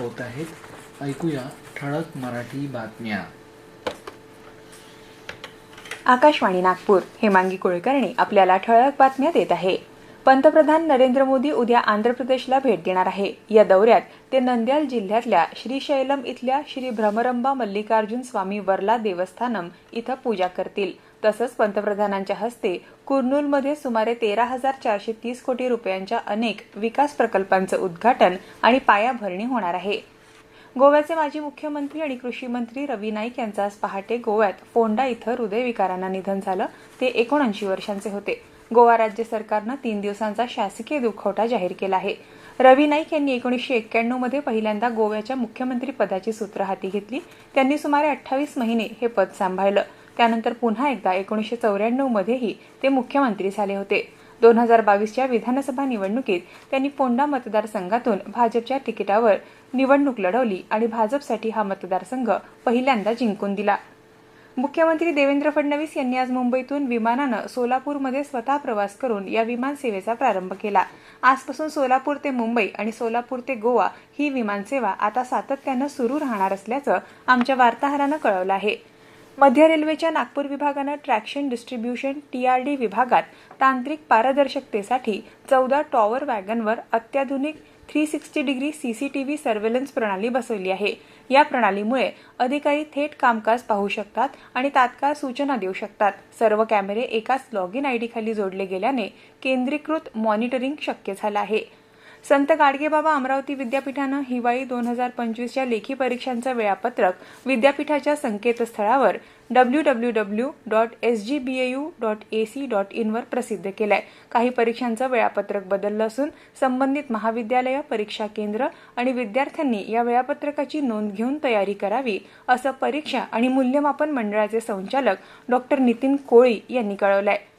होत आहेत. ऐकूया ठळक मराठी बातम्या. आकाशवाणी नागपूर हेमांगी कुलकर्णी आपल्याला ठळक बातम्या देत आहे. पंतप्रधान नरेंद्र मोदी उद्या आंध्र प्रदेशला भेट देणार आहे. या दौऱ्यात ते नंद्याल जिल्ह्यातल्या श्रीशैलम इथल्या श्री भ्रमरंबा मल्लिकार्जुन स्वामी वर्ला देवस्थानम इथं पूजा करतील. तसंच पंतप्रधानांच्या हस्ते कुर्नूलमध्ये सुमारे तेरा हजार चारशे तीस कोटी रुपयांच्या अनेक विकास प्रकल्पांचं उद्घाटन आणि पायाभरणी होणार आहे. गोव्याचे माजी मुख्यमंत्री आणि कृषी मंत्री रवी नाईक यांचं आज पहाटे गोव्यात फोंडा इथं हृदयविकारानं निधन झालं. ते एकोणऐंशी वर्षांचे होते. गोवा राज्य सरकारनं तीन दिवसांचा शासकीय दुखवटा जाहीर केला आहे. रवी नाईक यांनी एकोणीसशे एक्क्याण्णवमध्ये पहिल्यांदा गोव्याच्या मुख्यमंत्री पदाची सूत्र हाती घेतली. त्यांनी सुमारे अठ्ठावीस महिने हे पद सांभाळलं. त्यानंतर पुन्हा एकदा एकोणीसशे चौऱ्याण्णव मध्येही ते मुख्यमंत्री झाले होते. दोन हजार बावीसच्या विधानसभा निवडणुकीत त्यांनी पोंडा मतदारसंघातून भाजपच्या तिकिटावर निवडणूक लढवली आणि भाजपसाठी हा मतदारसंघ पहिल्यांदा जिंकून दिला. मुख्यमंत्री देवेंद्र फडणवीस यांनी आज मुंबईतून विमानानं सोलापूरमध्ये स्वतः प्रवास करून या विमान सेवेचा प्रारंभ केला. आजपासून सोलापूर ते मुंबई आणि सोलापूर ते गोवा ही विमानसेवा आता सातत्यानं सुरू राहणार असल्याचं आमच्या वार्ताहरानं कळवलं आहे. मध्य रेल्वेच्या नागपूर विभागानं ट्रॅक्शन डिस्ट्रीब्युशन टीआरडी विभागात तांत्रिक पारदर्शकतेसाठी चौदा टॉवर वॅगनवर अत्याधुनिक three sixty degree CCTV surveillance प्रणाली बसवली आहे. या प्रणालीमुळे अधिकारी थेट कामकाज पाहू शकतात आणि तात्काळ सूचना देऊ शकतात. सर्व कॅमेरे एकाच लॉग इन आयडी खाली जोडले गेल्याने केंद्रीकृत मॉनिटरिंग शक्य झालं आहे. संत गाडगेबाबा अमरावती विद्यापीठानं हिवाळी दोन हजार पंचवीसच्या लेखी परीक्षांचं वेळापत्रक विद्यापीठाच्या संकेतस्थळावर W W W dot S G B U dot A C dot इनवर प्रसिद्ध केलंय. काही परीक्षांचं वेळापत्रक बदललं असून संबंधित महाविद्यालयं परीक्षा केंद्र आणि विद्यार्थ्यांनी या वेळापत्रकाची नोंद घेऊन तयारी करावी असं परीक्षा आणि मूल्यमापन मंडळाचे संचालक डॉक्टर नितीन कोळी यांनी कळवलं आहे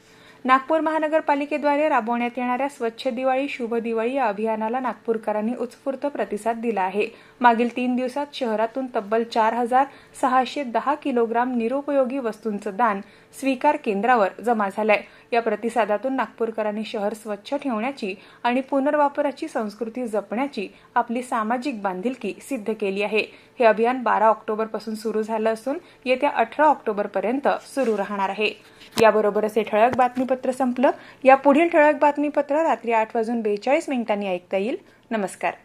नागपूर महानगरपालिकेद्वारे राबवण्यात येणाऱ्या स्वच्छ दिवाळी शुभ दिवाळी या अभियानाला नागपूरकरांनी उत्स्फूर्त प्रतिसाद दिला आहे. मागील तीन दिवसात शहरातून तब्बल चार हजार सहाशे दहा किलोग्राम निरुपयोगी वस्तूंचं दान स्वीकार केंद्रावर जमा झालंय. या प्रतिसादातून नागपूरकरांनी शहर स्वच्छ ठेवण्याची आणि पुनर्वापराची संस्कृती जपण्याची आपली सामाजिक बांधिलकी सिद्ध केली आहे. हे अभियान बारा ऑक्टोबरपासून सुरू झालं असून येत्या अठरा ऑक्टोबरपर्यंत सुरू राहणार आहे. याबरोबरच हे ठळक बातमीपत्र संपलं. या पुढील ठळक बातमीपत्र रात्री आठ वाजून बेचाळीस मिनिटांनी ऐकता येईल. नमस्कार.